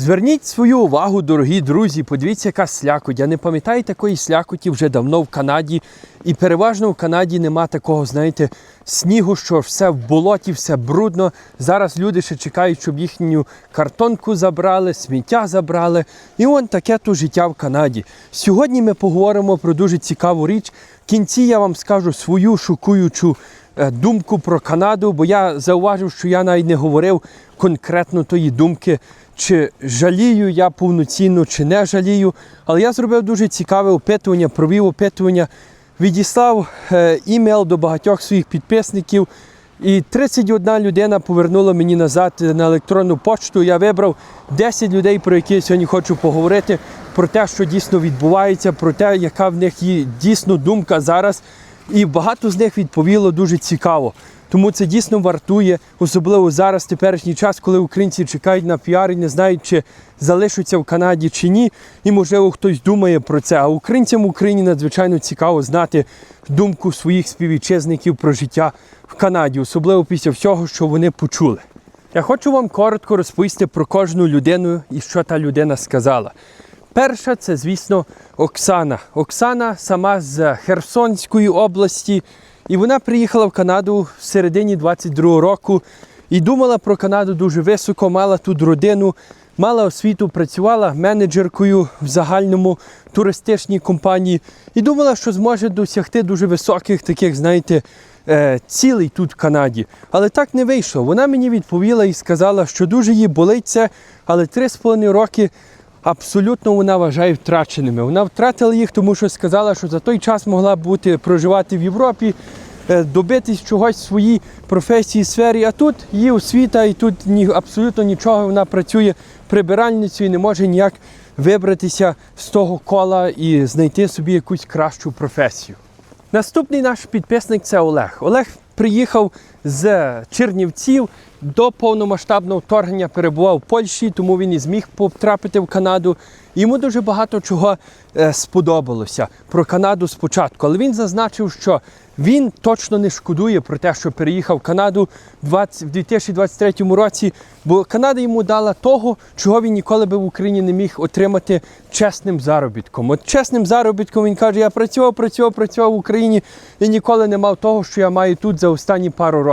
Зверніть свою увагу, дорогі друзі, подивіться, яка слякоть. Я не пам'ятаю такої слякоті вже давно в Канаді. І переважно в Канаді нема такого, знаєте, снігу, що все в болоті, все брудно. Зараз люди ще чекають, щоб їхню картонку забрали, сміття забрали. І он таке то життя в Канаді. Сьогодні ми поговоримо про дуже цікаву річ. В кінці я вам скажу свою шокуючу думку про Канаду, бо я зауважив, що я навіть не говорив конкретно тої думки, чи жалію я повноцінно, чи не жалію. Але я зробив дуже цікаве опитування, провів опитування, відіслав е, імейл до багатьох своїх підписників. І 31 людина повернула мені назад на електронну почту. Я вибрав 10 людей, про які я сьогодні хочу поговорити, про те, що дійсно відбувається, про те, яка в них є дійсно думка зараз. І багато з них відповіло дуже цікаво. Тому це дійсно вартує, особливо зараз, теперішній час, коли українці чекають на піар і не знають, чи залишаться в Канаді чи ні. І можливо хтось думає про це. А українцям в Україні надзвичайно цікаво знати думку своїх співвітчизників про життя в Канаді, особливо після всього, що вони почули. Я хочу вам коротко розповісти про кожну людину і що та людина сказала. Перша це, звісно, Оксана. Оксана сама з Херсонської області, і вона приїхала в Канаду в середині 22-го року і думала про Канаду дуже високо, мала тут родину, мала освіту, працювала менеджеркою в загальному туристичній компанії і думала, що зможе досягти дуже високих таких, знаєте, е, цілей тут в Канаді. Але так не вийшло. Вона мені відповіла і сказала, що дуже їй болить це, але 3,5 роки абсолютно вона вважає втраченими. Вона втратила їх, тому що сказала, що за той час могла бути проживати в Європі, е, добитись чогось в своїй професії, сфері. А тут її освіта, і тут ні, абсолютно нічого. Вона працює прибиральницею і не може ніяк вибратися з того кола і знайти собі якусь кращу професію. Наступний наш підписник це Олег. Олег приїхав з Чернівців до повномасштабного вторгнення, перебував в Польщі, тому він і зміг потрапити в Канаду. Йому дуже багато чого е, сподобалося про Канаду спочатку. Але він зазначив, що він точно не шкодує про те, що переїхав в Канаду в 2023 році, бо Канада йому дала того, чого він ніколи би в Україні не міг отримати чесним заробітком. От чесним заробітком він каже: я працював, працював, працював в Україні і ніколи не мав того, що я маю тут за останні пару років.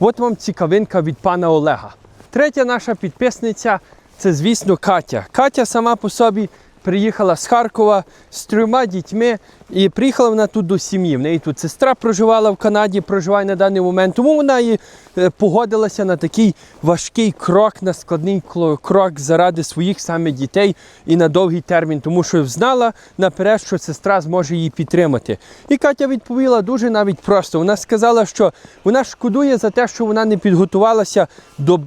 От вам цікавинка від пана Олега. Третя наша підписниця це, звісно, Катя. Катя сама по собі приїхала з Харкова з трьома дітьми і приїхала вона тут до сім'ї. В неї тут сестра проживала в Канаді, проживає на даний момент. Тому вона і е, погодилася на такий важкий крок, на складний крок заради своїх саме дітей і на довгий термін, тому що знала наперед, що сестра зможе її підтримати. І Катя відповіла дуже навіть просто. Вона сказала, що вона шкодує за те, що вона не підготувалася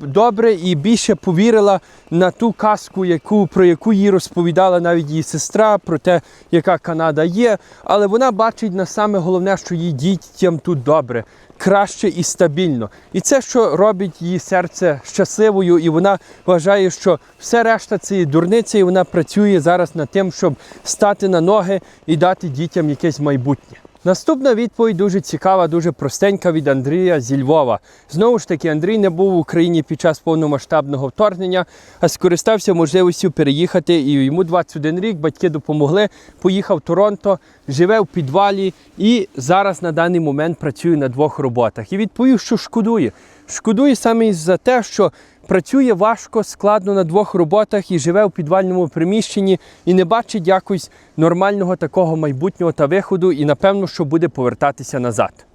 добре і більше повірила на ту казку, яку, про яку їй розповідала навіть її сестра, про те, яка Канада є. Але вона бачить на саме головне, що її дітям тут добре, краще і стабільно. І це, що робить її серце щасливою, і вона вважає, що все решта цієї дурниці, і вона працює зараз над тим, щоб стати на ноги і дати дітям якесь майбутнє. Наступна відповідь дуже цікава, дуже простенька від Андрія зі Львова. Знову ж таки, Андрій не був в Україні під час повномасштабного вторгнення, а скористався можливістю переїхати. І йому 21 рік, батьки допомогли. Поїхав в Торонто, живе в підвалі і зараз на даний момент працює на двох роботах. І відповів, що шкодує. Шкодує саме за те, що працює важко, складно на двох роботах і живе у підвальному приміщенні і не бачить якось нормального такого майбутнього та виходу, і напевно, що буде повертатися назад.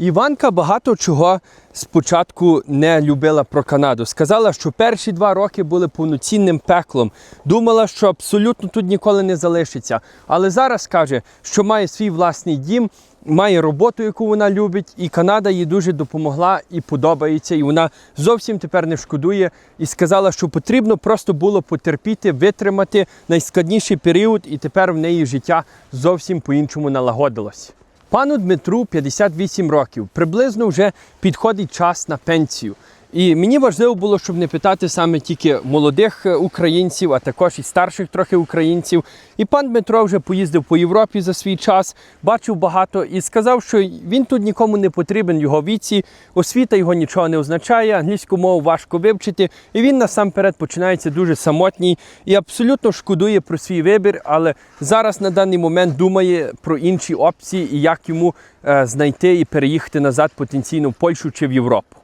Іванка багато чого спочатку не любила про Канаду. Сказала, що перші два роки були повноцінним пеклом. Думала, що абсолютно тут ніколи не залишиться. Але зараз каже, що має свій власний дім, має роботу, яку вона любить, і Канада їй дуже допомогла і подобається. І вона зовсім тепер не шкодує і сказала, що потрібно просто було потерпіти, витримати найскладніший період, і тепер в неї життя зовсім по-іншому налагодилось. Пану Дмитру 58 років. Приблизно вже підходить час на пенсію. І мені важливо було, щоб не питати саме тільки молодих е, українців, а також і старших трохи українців. І пан Дмитро вже поїздив по Європі за свій час, бачив багато і сказав, що він тут нікому не потрібен його віці. Освіта його нічого не означає, англійську мову важко вивчити. І він насамперед починається дуже самотній і абсолютно шкодує про свій вибір, але зараз на даний момент думає про інші опції і як йому е, знайти і переїхати назад потенційно в Польщу чи в Європу.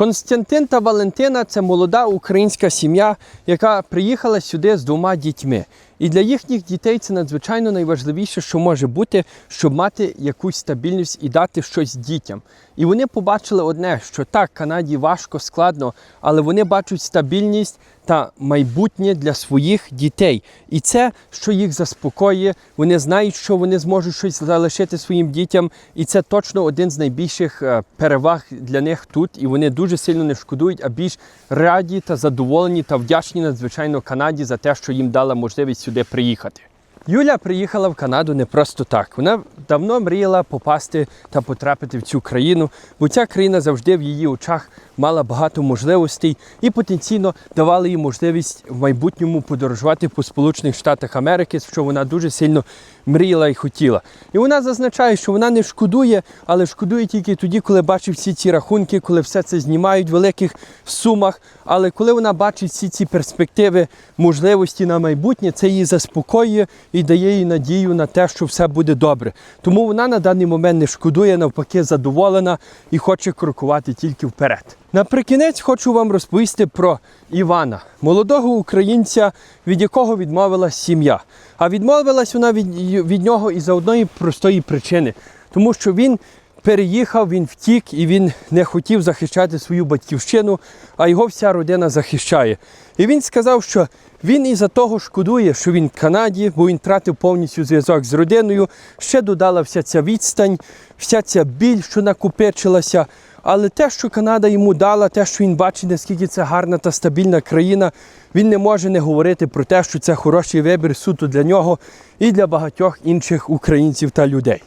Константин та Валентина це молода українська сім'я, яка приїхала сюди з двома дітьми. І для їхніх дітей це надзвичайно найважливіше, що може бути, щоб мати якусь стабільність і дати щось дітям. І вони побачили одне, що так, Канаді важко, складно, але вони бачать стабільність та майбутнє для своїх дітей. І це, що їх заспокоює, вони знають, що вони зможуть щось залишити своїм дітям. І це точно один з найбільших е, переваг для них тут. І вони дуже сильно не шкодують, а більш раді та задоволені та вдячні надзвичайно Канаді за те, що їм дала можливість сюди приїхати. Юля приїхала в Канаду не просто так. Вона давно мріяла попасти та потрапити в цю країну, бо ця країна завжди в її очах мала багато можливостей і потенційно давала їй можливість в майбутньому подорожувати по Сполучених Штатах Америки, що вона дуже сильно мріяла і хотіла. І вона зазначає, що вона не шкодує, але шкодує тільки тоді, коли бачить всі ці рахунки, коли все це знімають в великих сумах. Але коли вона бачить всі ці перспективи, можливості на майбутнє, це її заспокоює і дає їй надію на те, що все буде добре. Тому вона на даний момент не шкодує, навпаки, задоволена і хоче крокувати тільки вперед. Наприкінець хочу вам розповісти про Івана, молодого українця, від якого відмовилась сім'я. А відмовилась вона від, від нього із за одної простої причини, тому що він переїхав, він втік і він не хотів захищати свою батьківщину, а його вся родина захищає. І він сказав, що він із-за того шкодує, що він в Канаді, бо він втратив повністю зв'язок з родиною. Ще додала вся ця відстань, вся ця біль, що накопичилася. Але те, що Канада йому дала, те, що він бачить, наскільки це гарна та стабільна країна, він не може не говорити про те, що це хороший вибір суто для нього і для багатьох інших українців та людей.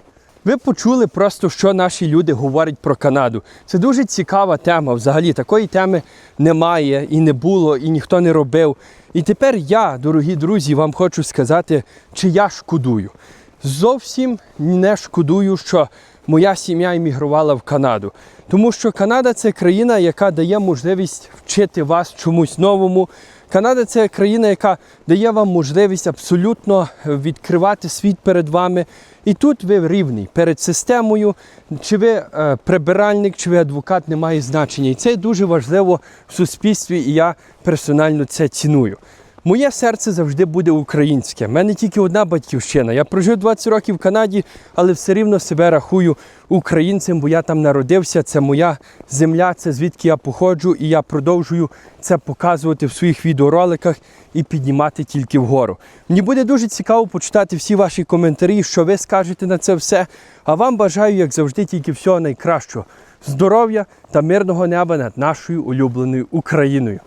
Ви почули просто, що наші люди говорять про Канаду. Це дуже цікава тема. Взагалі такої теми немає і не було, і ніхто не робив. І тепер я, дорогі друзі, вам хочу сказати, чи я шкодую. Зовсім не шкодую, що моя сім'я іммігрувала в Канаду. Тому що Канада це країна, яка дає можливість вчити вас чомусь новому. Канада це країна, яка дає вам можливість абсолютно відкривати світ перед вами. І тут ви рівний перед системою, чи ви е, прибиральник, чи ви адвокат, не має значення. І це дуже важливо в суспільстві, і я персонально це ціную. Моє серце завжди буде українське. У мене тільки одна батьківщина. Я прожив 20 років в Канаді, але все рівно себе рахую українцем, бо я там народився. Це моя земля, це звідки я походжу, і я продовжую це показувати в своїх відеороликах і піднімати тільки вгору. Мені буде дуже цікаво почитати всі ваші коментарі, що ви скажете на це все. А вам бажаю, як завжди, тільки всього найкращого. Здоров'я та мирного неба над нашою улюбленою Україною.